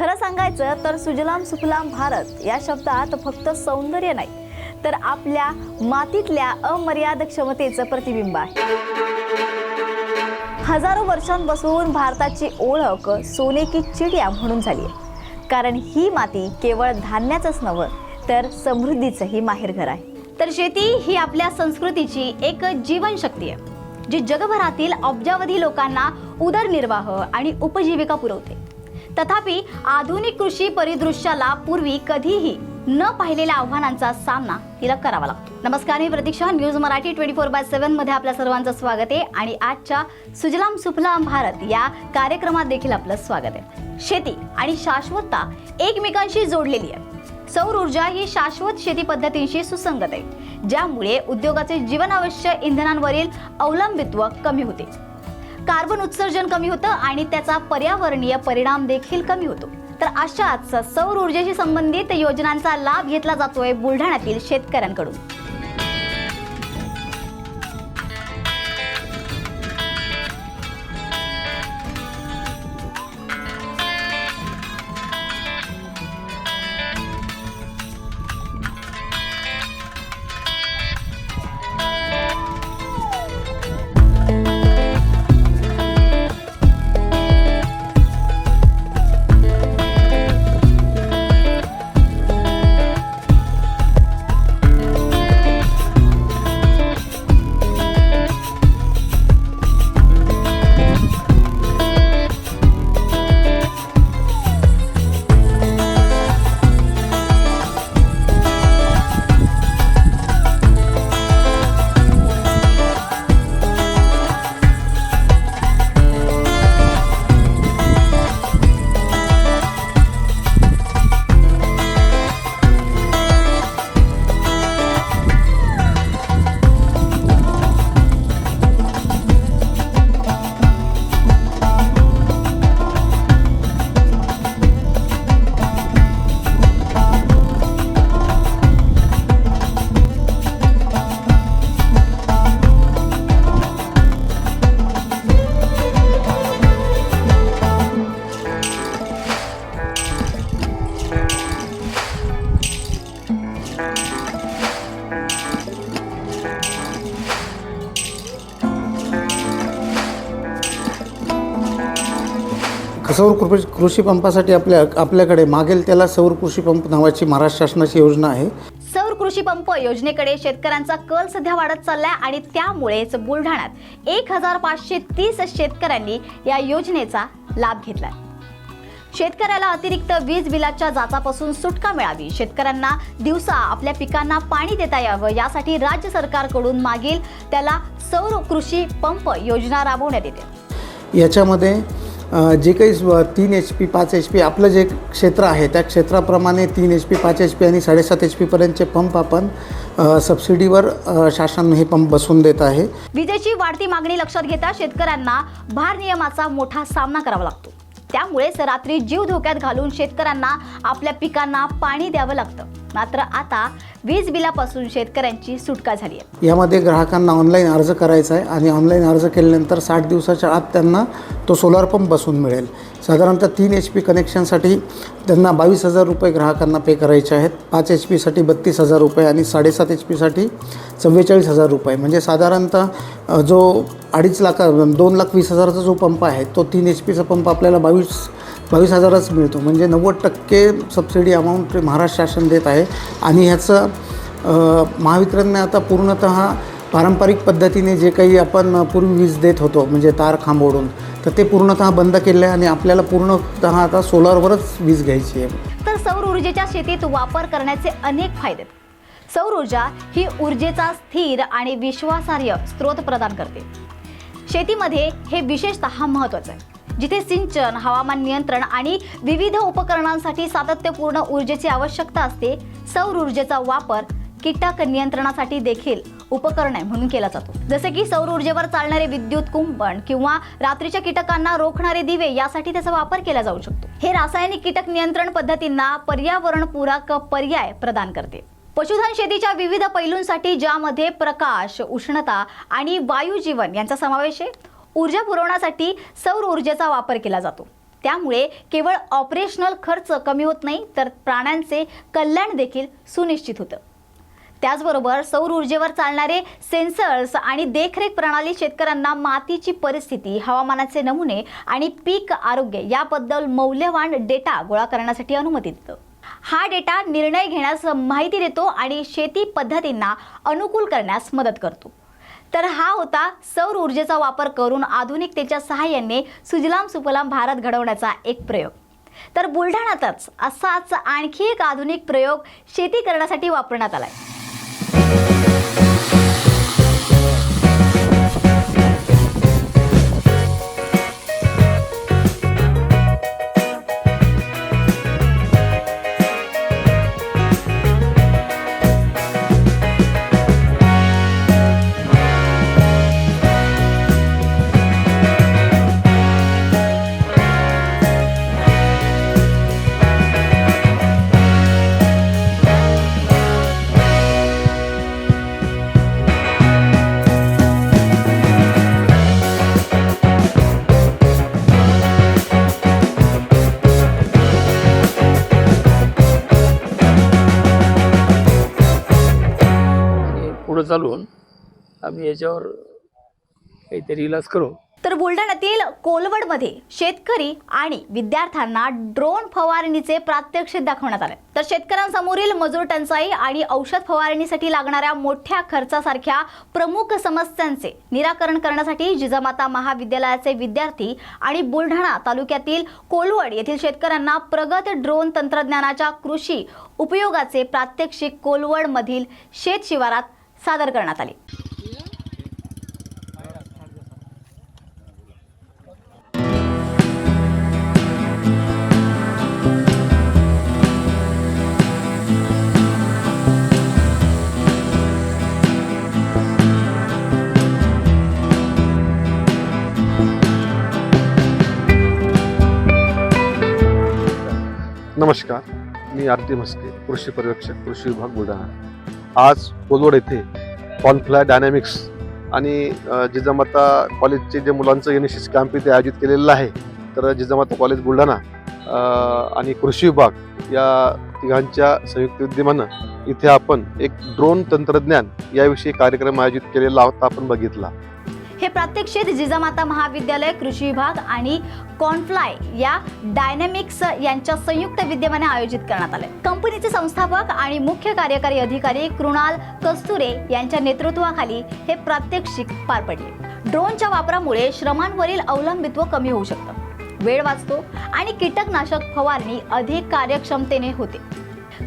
खरं सांगायचं तर सुजलाम सुफलाम भारत या शब्दात फक्त सौंदर्य नाही तर आपल्या मातीतल्या अमर्याद क्षमतेचं प्रतिबिंब आहे. हजारो वर्षांपासून भारताची ओळख सोने की चिडिया म्हणून झाली आहे. कारण ही माती केवळ धान्याचंच नव्हं तर समृद्धीचंही माहेरघर आहे. तर शेती ही आपल्या संस्कृतीची एक जीवनशक्ती आहे जी जगभरातील अब्जावधी लोकांना उदरनिर्वाह आणि उपजीविका पुरवते. तथापि आधुनिक कृषी परिदृश्याला पूर्वी कधीही न पाहिलेल्या आव्हानांचा सामना तिला करावा लागतो. नमस्कार मी Pratiksha news Marathi twenty four by सेव्हनमध्ये आपल्या सर्वांचं स्वागत आहे आणि आजच्या सुजलाम सुफलाम भारत या कार्यक्रमात देखील आपलं स्वागत आहे. शेती आणि शाश्वतता एकमेकांशी जोडलेली आहे. सौर ऊर्जा ही शाश्वत शेती पद्धतींशी सुसंगत आहे ज्यामुळे उद्योगाचे जीवनावश्यक इंधनांवरील अवलंबित्व कमी होते. कार्बन उत्सर्जन कमी होतं आणि त्याचा पर्यावरणीय परिणाम देखील कमी होतो. तर अशाच सौर ऊर्जेशी संबंधित योजनांचा लाभ घेतला जातोय बुलढाण्यातील शेतकऱ्यांकडून. कृषी कृषी पंपासाठी आपल्या आपल्याकडे मागेल त्याला सौर कृषी पंप नावाची महाराष्ट्र शासनाची योजना आहे. सौर कृषी पंप योजनेकडे शेतकऱ्यांचा कल सध्या वाढत चाललाय आणि त्यामुळेच बुलढाण्यात एक हजार पाचशे तीस शेतकऱ्यांनी या योजनेचा लाभ घेतलाय. शेतकऱ्याला अतिरिक्त वीज बिलाच्या जाचापासून सुटका मिळावी. शेतकऱ्यांना दिवसा आपल्या पिकांना पाणी देता यावं. यासाठी राज्य सरकारकडून मागील त्याला सौर कृषी पंप योजना राबवण्यात येते. याच्यामध्ये जे काही तीन एच पी पाच एच पी आपलं जे क्षेत्र आहे त्या क्षेत्राप्रमाणे तीन एच पी पाच एच पी आणि साडेसात एच पीपर्यंतचे पंप आपण सबसिडीवर शासन हे पंप बसवून देत आहे. विजेची वाढती मागणी लक्षात घेता शेतकऱ्यांना भार नियमाचा मोठा सामना करावा लागतो. त्यामुळेच रात्री जीव धोक्यात घालून शेतकऱ्यांना आपल्या पिकांना पाणी द्यावं लागतं. मात्र आता वीज बिलापासून शेतकऱ्यांची सुटका झाली आहे. यामध्ये ग्राहकांना ऑनलाईन अर्ज करायचा आहे आणि ऑनलाईन अर्ज केल्यानंतर साठ दिवसाच्या आत त्यांना तो सोलार पंप बसून मिळेल. साधारणतः तीन एच पी कनेक्शनसाठी त्यांना बावीस हजार रुपये ग्राहकांना पे करायचे आहेत. पाच एच पीसाठी बत्तीस हजार रुपये आणि साडेसात एच पीसाठी चव्वेचाळीस हजार रुपये. म्हणजे साधारणतः जो अडीच लाख दोन लाख वीस हजाराचा जो पंप आहे तो तीन एच पीचा पंप आपल्याला बावीस बावीस हजारच मिळतो. म्हणजे नव्वद टक्के सबसिडी अमाऊंट महाराष्ट्र शासन देत आहे. आणि ह्याचं महावितरणने आता पूर्णतः पारंपरिक पद्धतीने जे काही आपण पूर्वी वीज देत होतो म्हणजे तार खांबोडून तर ते पूर्णतः बंद केले आहे आणि आपल्याला पूर्णतः आता सोलारवरच वीज घ्यायची आहे. तर सौर ऊर्जेच्या शेतीत वापर करण्याचे अनेक फायदे आहेत. सौर ऊर्जा ही ऊर्जेचा स्थिर आणि विश्वासार्ह स्रोत प्रदान करते. शेतीमध्ये हे विशेषतः महत्त्वाचं आहे. जिथे सिंचन हवामान नियंत्रण आणि विविध उपकरणांसाठी सातत्यपूर्ण ऊर्जेची आवश्यकता असते सौर ऊर्जेचा वापर कीटक नियंत्रणासाठी देखील उपकरण आहे म्हणून केला जातो. जसे की सौर ऊर्जेवर चालणारे विद्युत कुंपण किंवा रात्रीच्या कीटकांना रोखणारे दिवे यासाठी त्याचा वापर केला जाऊ शकतो. हे रासायनिक कीटक नियंत्रण पद्धतींना पर्यावरणपूरक पर्याय प्रदान करते. पशुधन शेतीच्या विविध पैलूंसाठी ज्यामध्ये प्रकाश उष्णता आणि वायू जीवन यांचा समावेश आहे ऊर्जा पुरवण्यासाठी सौर ऊर्जेचा वापर केला जातो. त्यामुळे केवळ ऑपरेशनल खर्च कमी होत नाही तर प्राण्यांचे कल्याण देखील सुनिश्चित होतं. त्याचबरोबर सौर ऊर्जेवर चालणारे सेन्सर्स आणि देखरेख प्रणाली शेतकऱ्यांना मातीची परिस्थिती हवामानाचे नमुने आणि पीक आरोग्य याबद्दल मौल्यवान डेटा गोळा करण्यासाठी अनुमती देतं हा डेटा निर्णय घेण्यास माहिती देतो आणि शेती पद्धतींना अनुकूल करण्यास मदत करतो. तर हा होता सौर ऊर्जेचा वापर करून आधुनिकतेच्या सहाय्याने सुजलाम सुफलाम भारत घडवण्याचा एक प्रयोग. तर बुलढाण्यातच असाच आणखी एक आधुनिक प्रयोग शेती करण्यासाठी वापरण्यात आला आहे आणि चालून आम्ही याच्यावर काहीतरी इलाज करू. तर बुलढाण्यातील कोलवडमध्ये शेतकरी आणि विद्यार्थ्यांना ड्रोन फवारणीचे प्रात्यक्षिक दाखवण्यात आले. तर शेतकऱ्यांसमोरील मजूर टंचाई आणि औषध फवारणीसाठी लागणाऱ्या मोठ्या खर्चासारख्या प्रमुख समस्यांचे निराकरण करण्यासाठी जिजामाता महाविद्यालयाचे विद्यार्थी आणि बुलढाणा तालुक्यातील कोलवड येथील शेतकऱ्यांना प्रगत ड्रोन तंत्रज्ञानाच्या कृषी उपयोगाचे प्रात्यक्षिक कोलवडमधील शेत शिवारात सादर करण्यात आली. नमस्कार मी आरती म्हस्के कृषी पर्यवेक्षक कृषी विभाग बुलढाणा. आज कोलवड येथे कॉनफ्लाय डायनॅमिक्स आणि जिजामाता कॉलेजचे जे मुलांचं एन एस एस कॅम्प इथे आयोजित केलेलं आहे तर जिजामाता कॉलेज बुलढाणा आणि कृषी विभाग या तिघांच्या संयुक्त विद्यमानं इथे आपण एक ड्रोन तंत्रज्ञान याविषयी कार्यक्रम आयोजित केलेला होता आपण बघितला. हे प्रात्यक्षिक जिजामाता महाविद्यालय कृषी विभाग आणि कॉनफ्लाय या डायनॅमिक्स यांच्या संयुक्त विद्यमाने आयोजित करण्यात आले कंपनीचे संस्थापक आणि मुख्य कार्यकारी अधिकारी कृणाल कस्तुरे यांच्या नेतृत्वाखाली हे प्रात्यक्षिक पार पडले. ड्रोनच्या वापरामुळे श्रमांवरील अवलंबित्व कमी होऊ शकतं. वेळ वाचतो आणि कीटकनाशक फवारणी अधिक कार्यक्षमतेने होते.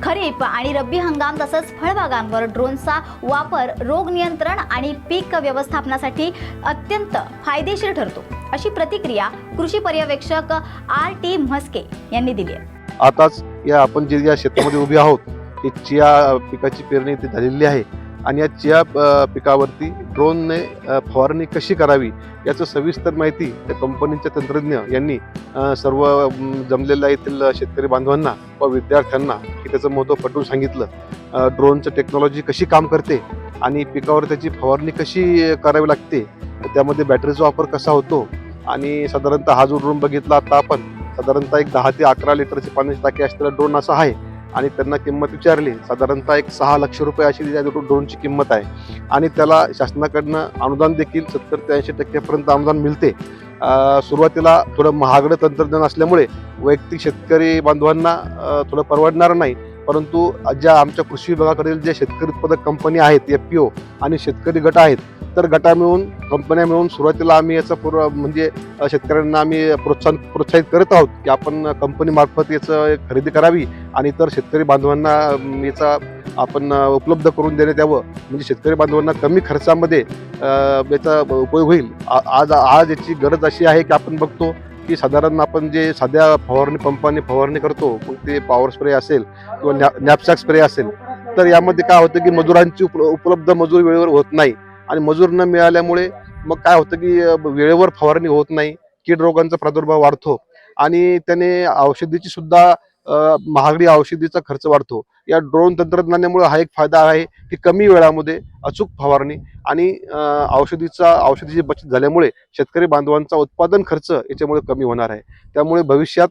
खरीप आणि रब्बी हंगाम तसंच फळबागांवर ड्रोनचा वापर रोग नियंत्रण आणि पीक व्यवस्थापनासाठी अत्यंत फायदेशीर ठरतो अशी प्रतिक्रिया कृषी पर्यवेक्षक आर टी म्हस्के यांनी दिली आहे. आताच या आपण जे या शेतामध्ये उभे आहोत चिया पिकाची पेरणी इथे झालेली आहे. आणि या चिया पिकावरती ड्रोनने फवारणी कशी करावी याचं सविस्तर माहिती त्या कंपनीचे तंत्रज्ञ यांनी सर्व जमलेल्या येथील शेतकरी बांधवांना व विद्यार्थ्यांना की त्याचं महत्त्व पटवून सांगितलं. ड्रोनचं टेक्नॉलॉजी कशी काम करते आणि पिकावर त्याची फवारणी कशी करावी लागते त्यामध्ये बॅटरीचा वापर कसा होतो आणि साधारणतः हा जो ड्रोन बघितला आता आपण साधारणतः एक दहा ते अकरा लिटरची पाण्याची टाकी असलेला ड्रोन असा आहे. आणि त्यांना किंमत विचारली साधारणतः एक सहा लक्ष रुपये अशी त्या ड्रोनची किंमत आहे. आणि त्याला शासनाकडनं अनुदान देखील सत्तर ते ऐंशी टक्क्यापर्यंत अनुदान मिळते. सुरुवातीला थोडं महागडं तंत्रज्ञान असल्यामुळे वैयक्तिक शेतकरी बांधवांना थोडं परवडणार नाही. परंतु ज्या आमच्या कृषी विभागाकडील जे शेतकरी उत्पादक कंपनी आहेत एफ पी ओ आणि शेतकरी गट आहेत तर गटा मिळून कंपन्या मिळून सुरुवातीला आम्ही याचं पूर्व म्हणजे शेतकऱ्यांना आम्ही प्रोत्साहन प्रोत्साहित करत आहोत की आपण कंपनीमार्फत याचं खरेदी करावी आणि इतर शेतकरी बांधवांना याचा आपण उपलब्ध करून देण्यात यावं. म्हणजे शेतकरी बांधवांना कमी खर्चामध्ये याचा उपयोग होईल. आज आज याची गरज अशी आहे की आपण बघतो की साधारण आपण जे साध्या फवारणी पंपाने फवारणी करतो मग ते पॉवर स्प्रे असेल किंवा नॅ नॅपसॅक स्प्रे असेल तर यामध्ये काय होतं की मजुरांची उप उपलब्ध मजूर वेळेवर होत नाही. आणि मजूर न मिळाल्यामुळे मग काय होतं की वेळेवर फवारणी होत नाही कीड रोगांचा प्रादुर्भाव वाढतो आणि त्याने औषधीची सुद्धा महागडी औषधीचा खर्च वाढतो. या ड्रोन तंत्रज्ञानामुळे हा एक फायदा आहे की कमी वेळामध्ये अचूक फवारणी आणि औषधीचा औषधीची बचत झाल्यामुळे शेतकरी बांधवांचा उत्पादन खर्च याच्यामुळे कमी होणार आहे. त्यामुळे भविष्यात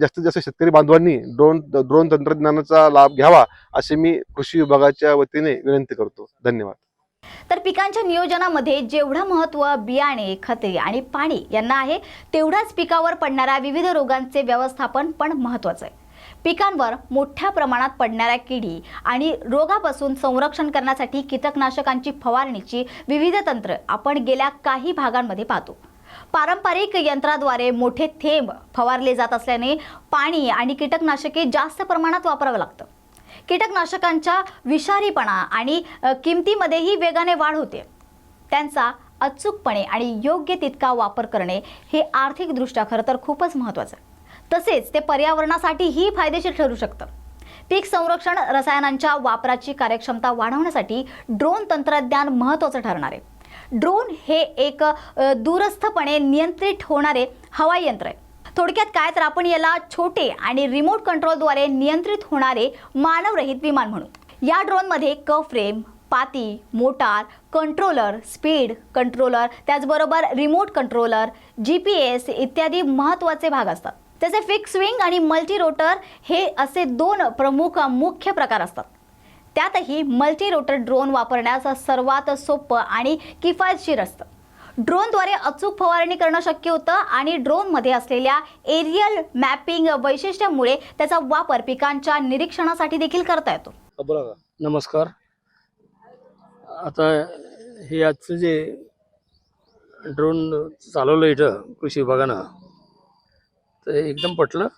जास्तीत जास्त शेतकरी बांधवांनी ड्रोन ड्रोन तंत्रज्ञानाचा लाभ घ्यावा असे मी कृषी विभागाच्या वतीने विनंती करतो. धन्यवाद. तर पिकांच्या नियोजनामध्ये जेवढं महत्त्व बियाणे खते आणि पाणी यांना आहे तेवढाच पिकावर पडणाऱ्या विविध रोगांचे व्यवस्थापन पण महत्त्वाचं आहे. पिकांवर मोठ्या प्रमाणात पडणाऱ्या किडी आणि रोगापासून संरक्षण करण्यासाठी कीटकनाशकांची फवारणीची विविध तंत्र आपण गेल्या काही भागांमध्ये पाहतो. पारंपरिक यंत्राद्वारे मोठे थेंब फवारले जात असल्याने पाणी आणि कीटकनाशके जास्त प्रमाणात वापरावं लागतं. कीटकनाशकांच्या विषारीपणा आणि किमतीमध्येही वेगाने वाढ होते. त्यांचा अचूकपणे आणि योग्य तितका वापर करणे हे आर्थिकदृष्ट्या खरं तर खूपच महत्त्वाचं आहे. तसेच ते पर्यावरणासाठीही फायदेशीर ठरू शकतं. पीक संरक्षण रसायनांच्या वापराची कार्यक्षमता वाढवण्यासाठी ड्रोन तंत्रज्ञान महत्त्वाचं ठरणार आहे. ड्रोन हे एक दूरस्थपणे नियंत्रित होणारे हवाई यंत्र आहे. थोडक्यात काय तर आपण याला छोटे आणि रिमोट कंट्रोलद्वारे नियंत्रित होणारे मानवरहित विमान म्हणू. या ड्रोनमध्ये क फ्रेम पाती मोटार कंट्रोलर स्पीड कंट्रोलर त्याचबरोबर remote controller G P S इत्यादी महत्त्वाचे भाग असतात. त्याचे फिक्स विंग आणि मल्टी रोटर हे असे दोन प्रमुख मुख्य प्रकार असतात. त्यातही मल्टी रोटर ड्रोन वापरण्यास सर्वात सोपं आणि किफायतशीर असतं. ड्रोनद्वारे अचूक फवारणी करणं शक्य होतं आणि ड्रोनमध्ये असलेल्या एरियल मॅपिंग वैशिष्ट्यामुळे त्याचा वापर पिकांच्या निरीक्षणासाठी देखील करता येतो. नमस्कार. आता हे आजचं जे ड्रोन चालवलं इथं कृषी विभागानं तर हे एकदम पटलं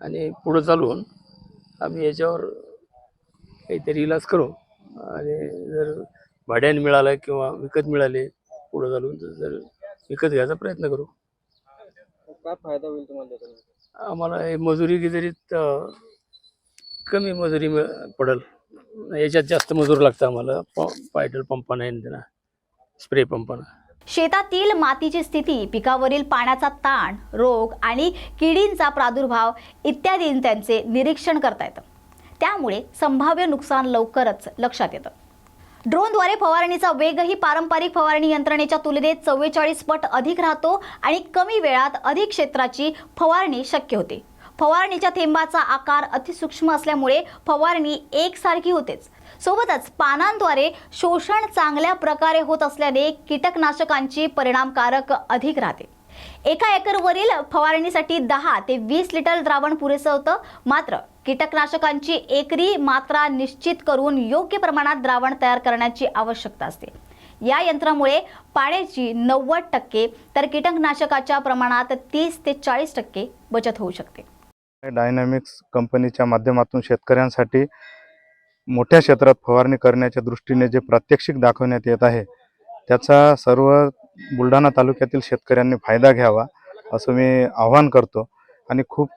आणि पुढं चालून आम्ही याच्यावर काहीतरी इलाज करू. आणि जर भाड्याने मिळालं किंवा विकत मिळाले पुढं चालून तर जर विकत घ्यायचा प्रयत्न करू. काय फायदा होईल तुम्हाला आम्हाला हे मजुरी अं, कमी मजुरी मिळ पडेल. याच्यात जास्त मजूर लागतं आम्हाला. प पायडल पंपानं स्प्रे पंपानं. शेतातील मातीची स्थिती पिकावरील पाण्याचा ताण रोग आणि किडींचा प्रादुर्भाव इत्यादी त्यांचे निरीक्षण करता येतं. त्यामुळे संभाव्य नुकसान लवकरच लक्षात येतं. ड्रोनद्वारे फवारणीचा वेगही पारंपरिक फवारणी यंत्रणेच्या तुलनेत चव्वेचाळीस पट अधिक राहतो आणि कमी वेळात अधिक क्षेत्राची फवारणी शक्य होते. फवारणीच्या थेंबाचा आकार अतिसूक्ष्म असल्यामुळे फवारणी एकसारखी होतेच. सोबतच पानांद्वारे शोषण चांगल्या प्रकारे होत असल्याने कीटकनाशकांची परिणामकारक अधिक राहते. एका एकरवरील फवारणीसाठी दहा ते वीस लिटर द्रावण पुरेसं होतं. मात्र कीटकनाशकांची एकरी मात्रा निश्चित करून योग्य प्रमाणात द्रावण तयार करण्याची आवश्यकता असते. या यंत्रामुळे पाण्याची नव्वद टक्के तर कीटकनाशकाच्या प्रमाणात तीस ते चाळीस टक्के बचत होऊ शकते. डायनॅमिक्स कंपनीच्या माध्यमातून शेतकऱ्यांसाठी मोठ्या क्षेत्रात फवारणी करण्याच्या दृष्टीने जे प्रात्यक्षिक दाखवण्यात येत आहे त्याचा सर्व बुलढाणा तालुक्यातील शेतकऱ्यांनी फायदा घ्यावा असं मी आवाहन करतो. आणि खूप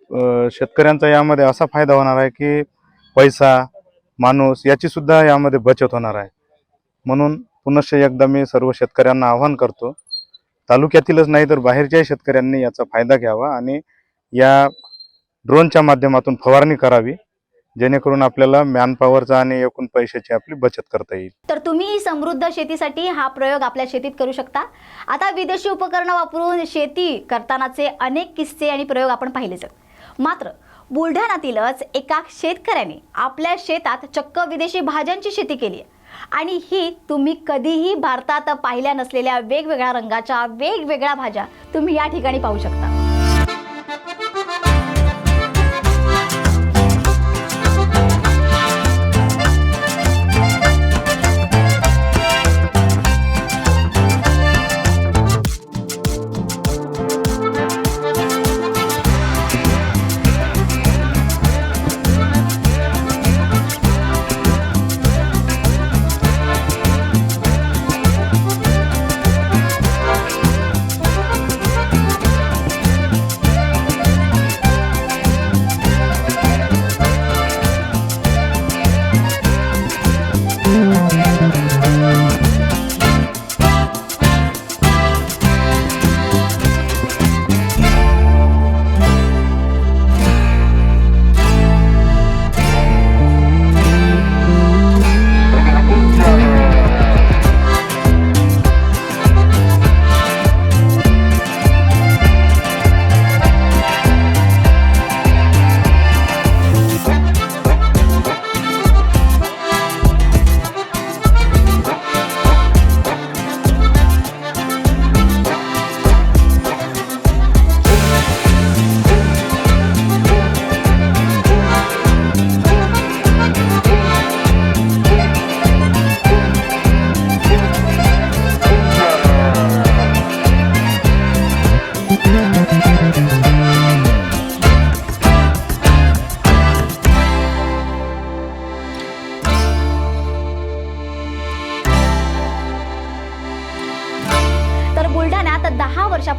शेतकऱ्यांचा यामध्ये असा फायदा होणार आहे की पैसा माणूस याचीसुद्धा यामध्ये बचत होणार आहे. म्हणून पुनश्च एकदा मी सर्व शेतकऱ्यांना आव्हान करतो तालुक्यातीलच नाही तर बाहेरच्याही शेतकऱ्यांनी याचा फायदा घ्यावा आणि या ड्रोनच्या माध्यमातून फवारणी करावी. जेणेकरून आपल्याला मॅनपॉवरचा आणि एकूण पैशाची आपली बचत करता येईल. तर तुम्ही समृद्ध शेतीसाठी हा प्रयोग आपल्या शेतीत करू शकता. आता विदेशी उपकरणं वापरून शेती करतानाचे अनेक किस्से आणि प्रयोग आपण पाहिलेच. मात्र बुलढाण्यातीलच एका शेतकऱ्याने आपल्या शेतात चक्क विदेशी भाज्यांची शेती केली आहे. आणि ही तुम्ही कधीही भारतात पाहिल्या नसलेल्या वेगवेगळ्या रंगाच्या वेगवेगळ्या भाज्या तुम्ही या ठिकाणी पाहू शकता.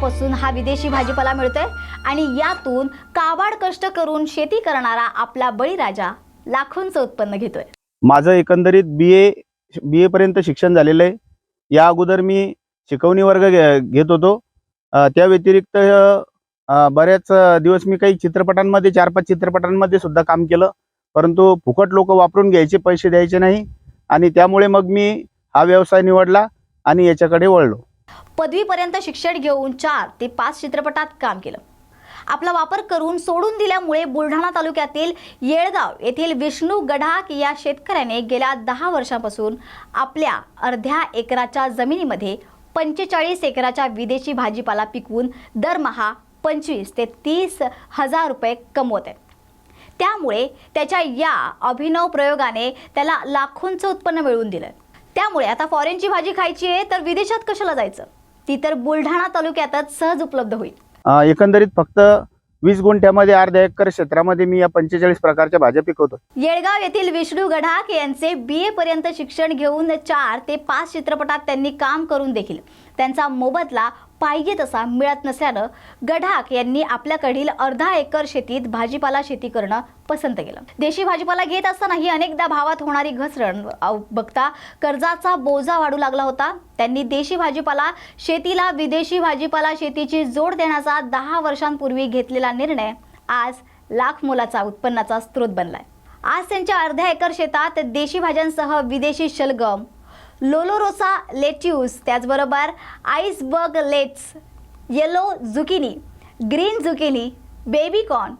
हा विदेशी भाजीपाला मिळतोय आणि यातून काबाड कष्ट करून शेती करणारा आपला बळीराजा लाखोंचं उत्पन्न घेतोय. माझं एकंदरीत बी ए बी एपर्यंत शिक्षण झालेलं आहे. या अगोदर मी शिकवणी वर्ग घे घेत होतो. त्या व्यतिरिक्त बऱ्याच दिवस मी काही चित्रपटांमध्ये चार पाच चित्रपटांमध्ये सुद्धा काम केलं. परंतु फुकट लोक वापरून घ्यायचे पैसे द्यायचे नाही. आणि त्यामुळे मग मी हा व्यवसाय निवडला आणि याच्याकडे वळलो. पदवीपर्यंत शिक्षण घेऊन चार ते पाच चित्रपटात काम केलं. आपला वापर करून सोडून दिल्यामुळे बुलढाणा तालुक्यातील येळगाव येथील विष्णू गढाक या शेतकऱ्याने गेल्या दहा वर्षापासून आपल्या अर्ध्या एकराच्या जमिनीमध्ये पंचेचाळीस एकराच्या विदेशी भाजीपाला पिकवून दरमहा पंचवीस ते तीस हजार रुपये कमवत आहे त्यामुळे त्याच्या या अभिनव प्रयोगाने त्याला लाखोंचं उत्पन्न मिळवून दिलं त्यामुळे आता फॉरेनची भाजी खायची आहे तर विदेशात कशाला जायचं? ती तर बुलढाणा तालुक्यातच सहज उपलब्ध होईल. अ, एकंदरीत फक्त वीस गुंठ्यामध्ये अर्ध्या एकर क्षेत्रामध्ये मी या पंचेचाळीस प्रकारच्या भाज्या पिकवतो. येळगाव येथील विष्णू गढाक यांचे बी ए पर्यंत शिक्षण घेऊन चार ते पाच चित्रपटात त्यांनी काम करून देखील. त्यांचा मोबदला पाहिजे तसा मिळत नसल्यानं गढाक यांनी आपल्याकडील अर्धा एकर शेतीत भाजीपाला शेती करणं पसंत केलं. देशी भाजीपाला घेत असतानाही अनेकदा भावात होणारी घसरण बघता कर्जाचा बोजा वाढू लागला होता. त्यांनी देशी भाजीपाला शेतीला विदेशी भाजीपाला शेतीची जोड देण्याचा दहा वर्षांपूर्वी घेतलेला निर्णय आज लाख मोलाचा उत्पन्नाचा स्रोत बनलाय. आज त्यांच्या अर्ध्या एकर शेतात देशी भाज्यांसह विदेशी शलगम लोलोरोसा लेट्यूस त्याचबरोबर iceberg lettuce yellow zucchini green zucchini baby corn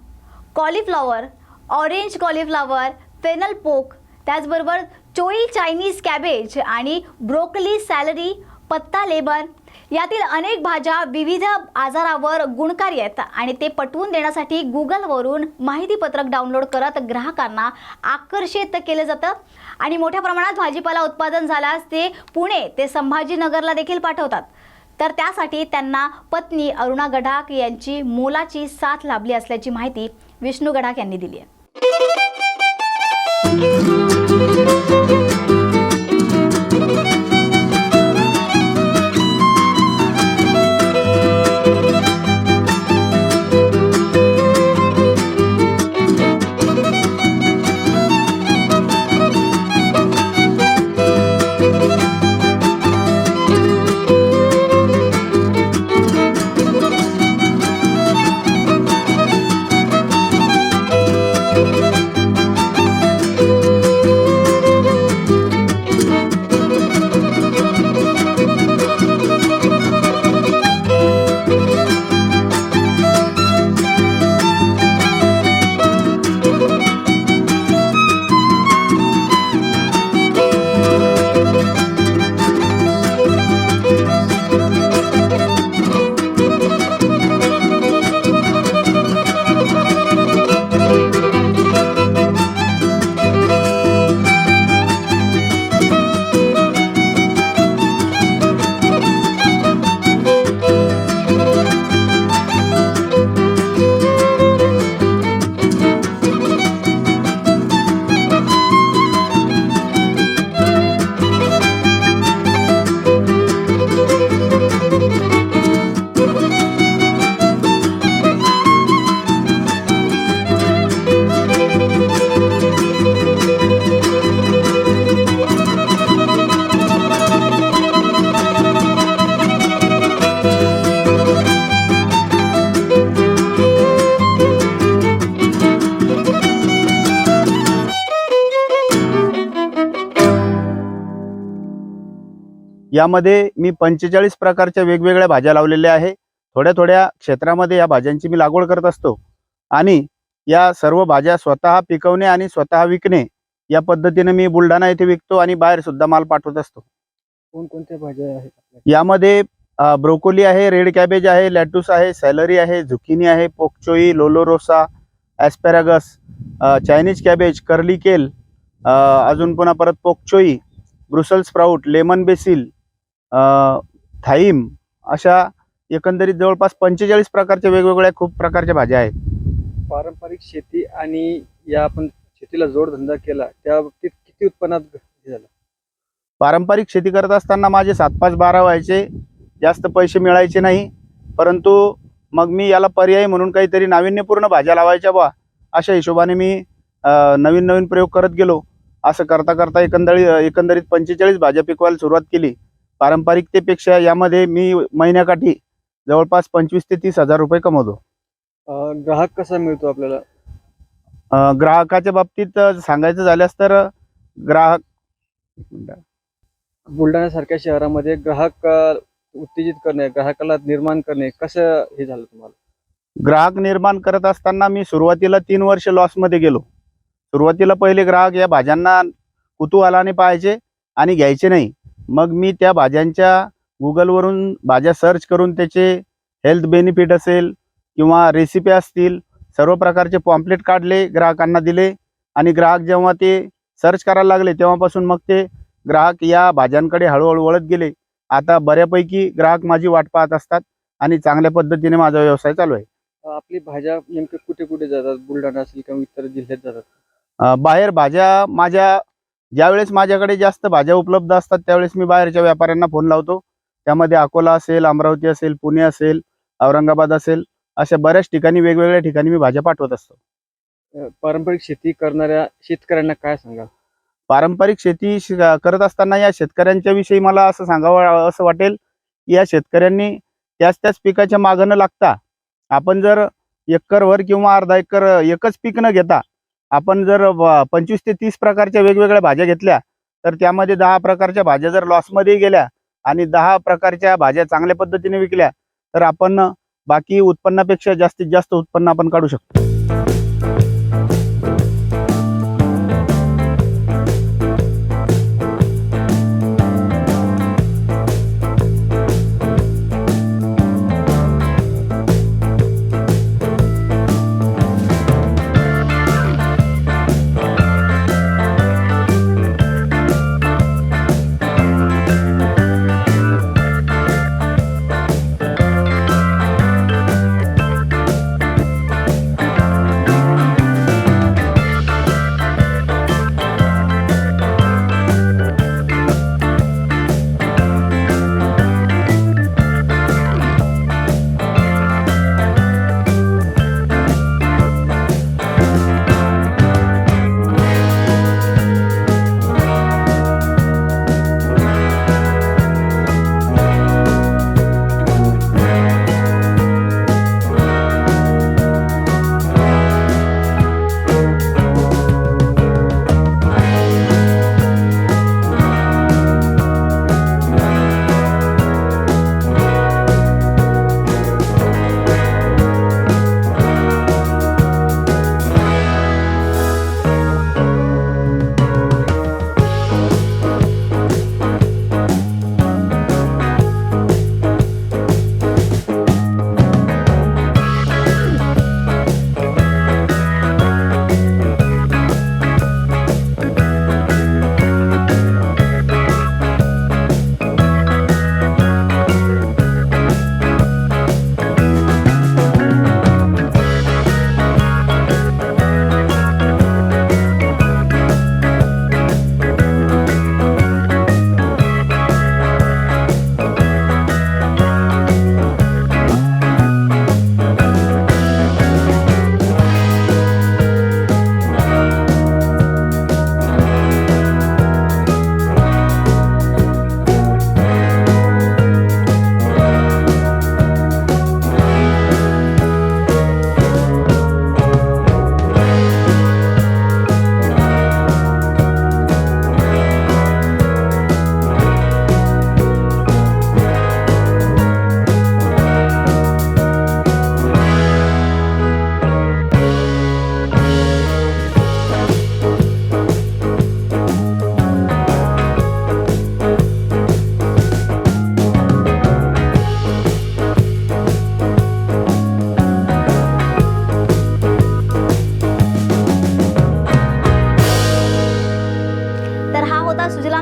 cauliflower orange cauliflower fennel pak त्याचबरोबर चोई चायनीज कॅबेज आणि ब्रोकली सॅलरी पत्ता लेबर यातील अनेक भाज्या विविध आजारावर गुणकारी आहेत आणि ते पटवून देण्यासाठी गुगलवरून माहितीपत्रक डाउनलोड करत ग्राहकांना आकर्षित केलं जातं. आणि मोठ्या प्रमाणात भाजीपाला उत्पादन झाल्यास ते पुणे ते संभाजीनगरला देखील पाठवतात. तर त्यासाठी त्यांना पत्नी अरुणा गडाक यांची मोलाची साथ लाभली असल्याची माहिती विष्णू गडाक यांनी दिली आहे. यामध्ये मी पंचेचाळीस प्रकारच्या वेगवेगळ्या भाज्या लावलेल्या आहे. थोड्या थोड्या क्षेत्रामध्ये या भाज्यांची मी लागवड करत असतो. आणि या सर्व भाज्या स्वतः पिकवणे आणि स्वतः विकणे या पद्धतीने मी बुलढाणा येथे विकतो आणि बाहेर सुद्धा माल पाठवत असतो. कोणकोणत्या भाज्या आहेत? यामध्ये ब्रोकोली आहे रेड कॅबेज आहे लॅटूस आहे सॅलरी आहे झुकिनी आहे pak choi lollo rosso asparagus Chinese cabbage curly kale अजून पुन्हा परत pak choi Brussels sprout lemon basil thyme अशा एकंदरीत जवळपास पंचेचाळीस प्रकारच्या वेगवेगळ्या खूप प्रकारच्या भाज्या आहेत. पारंपरिक शेती आणि या आपण शेतीला जोडधंदा केला त्या बाबतीत किती उत्पन्नात झालं? पारंपरिक शेती करत असताना माझे सात पाच बारा व्हायचे जास्त पैसे मिळायचे नाही परंतु मग मी याला पर्याय म्हणून काहीतरी नाविन्यपूर्ण भाज्या लावायच्या बा अशा हिशोबाने मी अ, नवीन नवीन प्रयोग करत गेलो. असं करता करता एकंदरीत एकंदरीत पंचेचाळीस भाज्या पिकवायला सुरुवात केली. पारंपरिकतेपेक्षा यामध्ये मी महिन्याकाठी जवळपास पंचवीस ते तीस हजार रुपये कमवतो. अं, ग्राहक कसा मिळतो आपल्याला? अ, ग्राहकाच्या बाबतीत अ, सांगायचं झाल्यास तर ग्राहक एक मिनिटं. बुलढाण्यासारख्या शहरामध्ये ग्राहक अं, उत्तेजित करणे ग्राहकाला निर्माण करणे कसं हे झालं तुम्हाला? ग्राहक निर्माण करत असताना मी सुरुवातीला तीन वर्ष लॉसमध्ये गेलो. सुरुवातीला पहिले ग्राहक या भाज्यांना कुतूहलाने पाहायचे आणि घ्यायचे नाही. मग मी त्या भाज्यांच्या गुगलवरून भाज्या सर्च करून त्याचे हेल्थ बेनिफिट असेल किंवा रेसिपी असतील सर्व प्रकारचे पॉम्पलेट काढले ग्राहकांना दिले आणि ग्राहक जेव्हा ते सर्च करायला लागले तेव्हापासून मग ते ग्राहक या भाज्यांकडे हळूहळू वळत गेले. आता बऱ्यापैकी ग्राहक माझी वाट पाहत असतात आणि चांगल्या पद्धतीने माझा व्यवसाय चालू आहे. आपली भाज्या नेमके कुठे कुठे जातात? बुलढाणा असेल किंवा इतर जिल्ह्यात जातात? बाहेर भाज्या माझ्या ज्यावेळेस माझ्याकडे जास्त भाज्या उपलब्ध असतात त्यावेळेस मी बाहेरच्या व्यापाऱ्यांना फोन लावतो. त्यामध्ये अकोला असेल अमरावती असेल पुणे असेल औरंगाबाद असेल अशा बऱ्याच ठिकाणी वेगवेगळ्या ठिकाणी मी भाज्या पाठवत असतो. पारंपरिक शेती करणाऱ्या शेतकऱ्यांना काय सांगाल? पारंपरिक शेती करत असताना या शेतकऱ्यांच्या विषयी मला असं सांगावं असं वाटेल की या शेतकऱ्यांनी त्याच त्याच पिकाच्या मागं न लागता आपण जर एकरवर किंवा अर्धा एकर एकच पीक न घेता आपण जर पंचवीस ते तीस प्रकारच्या वेगवेगळ्या भाज्या घेतल्या तर त्यामध्ये दहा प्रकारच्या भाज्या जर लॉसमध्ये गेल्या आणि दहा प्रकारच्या भाज्या चांगल्या पद्धतीने विकल्या तर आपण बाकी उत्पन्नापेक्षा जास्तीत जास्त उत्पन्न आपण काढू शकतो.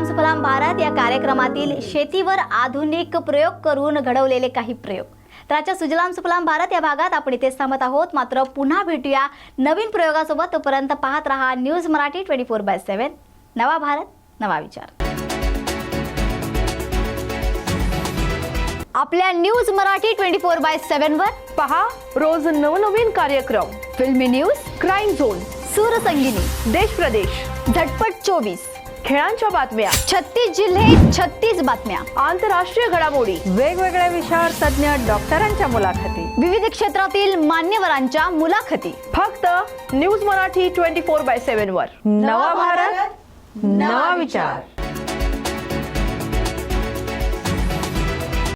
सुफलाम भारत या कार्यक्रमातील शेतीवर आधुनिक प्रयोग करून घडवलेले काही प्रयोग. तर आजच्या सुजलाम सुफलाम भारत या भागात आपण इथेच थांबत आहोत. मात्र पुन्हा भेटूया नवीन प्रयोगासोबत. तोपर्यंत पाहत रहा news Marathi twenty four by seven नवा भारत नवा विचार. आपल्या news Marathi twenty four by seven वर पहा रोज नवनवीन कार्यक्रम. फिल्मी न्यूज क्राईम झोन सूरसंगिनी देश प्रदेश. झटपट चोवीस. खेळांच्या बातम्या. छत्तीस जिल्हे छत्तीस बातम्या. आंतरराष्ट्रीय घडामोडी. वेगवेगळ्या विषयावर तज्ज्ञ डॉक्टरांच्या मुलाखती. विविध क्षेत्रातील मान्यवरांच्या मुलाखती. फक्त news Marathi twenty four by seven वर नवा भारत नवा विचार.